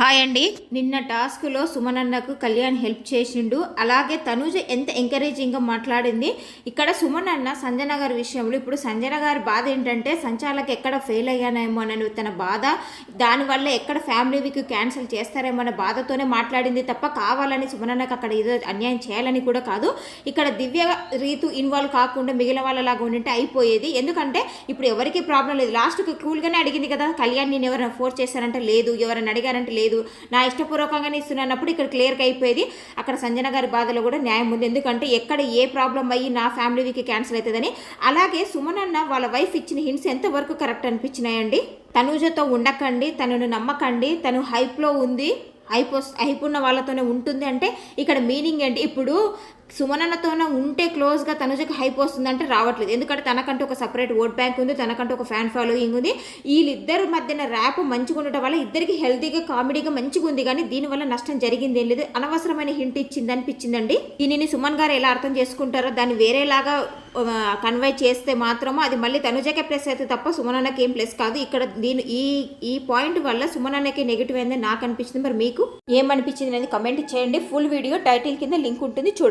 Hi అండి. నిన్న టాస్క్లో సుమనన్నకు కళ్యాణ్ హెల్ప్ చేసిండు. అలాగే తనుజ ఎంత ఎంకరేజింగ్గా మాట్లాడింది. ఇక్కడ సుమనన్న సంజన గారి విషయంలో ఇప్పుడు సంజన గారి బాధ ఏంటంటే సంచాలకు ఎక్కడ ఫెయిల్ అయ్యానేమో అని తన బాధ. దానివల్ల ఎక్కడ ఫ్యామిలీ వీక్ క్యాన్సిల్ చేస్తారేమో అనే బాధతోనే మాట్లాడింది తప్ప కావాలని సుమనన్నకు అక్కడ ఏదో అన్యాయం చేయాలని కూడా కాదు. ఇక్కడ దివ్య రీతు ఇన్వాల్వ్ కాకుండా మిగిలిన వాళ్ళలాగా ఉండింటే అయిపోయేది. ఎందుకంటే ఇప్పుడు ఎవరికి ప్రాబ్లం లేదు. లాస్ట్కి కూల్గానే అడిగింది కదా కళ్యాణ్ నేను ఎవరైనా ఫోర్స్ చేశారంటే లేదు ఎవరైనా అడిగారంటే లేదు నా ఇష్టపూర్వకంగానే ఇస్తున్నానప్పుడు ఇక్కడ క్లియర్గా అయిపోయేది. అక్కడ సంజన గారి బాధలో కూడా న్యాయం ఉంది. ఎందుకంటే ఎక్కడ ఏ ప్రాబ్లం అయ్యి నా ఫ్యామిలీకి క్యాన్సిల్ అవుతుందని. అలాగే సుమనన్న వాళ్ళ వైఫ్ ఇచ్చిన హింట్స్ ఎంతవరకు కరెక్ట్ అనిపించినాయండి? తనుజతో ఉండకండి తనను నమ్మకండి తను హైప్లో ఉంది అయిపో వస్ హైప్ ఉన్న వాళ్ళతోనే ఉంటుంది అంటే ఇక్కడ మీనింగ్ ఏంటి? ఇప్పుడు సుమనన్నతోనే ఉంటే క్లోజ్గా తనుజకి హైప్ వస్తుందంటే రావట్లేదు. ఎందుకంటే తనకంటూ ఒక సపరేట్ ఓట్ బ్యాంక్ ఉంది తనకంటూ ఒక ఫ్యాన్ ఫాలోయింగ్ ఉంది. వీళ్ళిద్దరు మధ్యన ర్యాప్ మంచిగా ఉండటం వల్ల ఇద్దరికి హెల్తీగా కామెడీగా మంచిగా ఉంది కానీ దీనివల్ల నష్టం జరిగింది ఏం లేదు. అనవసరమైన హింట్ ఇచ్చింది అనిపించిందండి దీనిని సుమన్ గారు ఎలా అర్థం చేసుకుంటారో దాన్ని వేరేలాగా కన్వే చేస్తే మాత్రము అది మళ్ళీ తనుజకే ప్లస్ అయితే తప్ప సుమనన్నకి ఏం ప్లస్ కాదు. ఇక్కడ దీని ఈ ఈ పాయింట్ వల్ల సుమనన్నకి నెగిటివ్ అయిందని నాకు అనిపించింది. మరి మీకు ఏమనిపించింది అనేది కమెంట్ చేయండి. ఫుల్ వీడియో టైటిల్ కింద లింక్ ఉంటుంది చూడండి.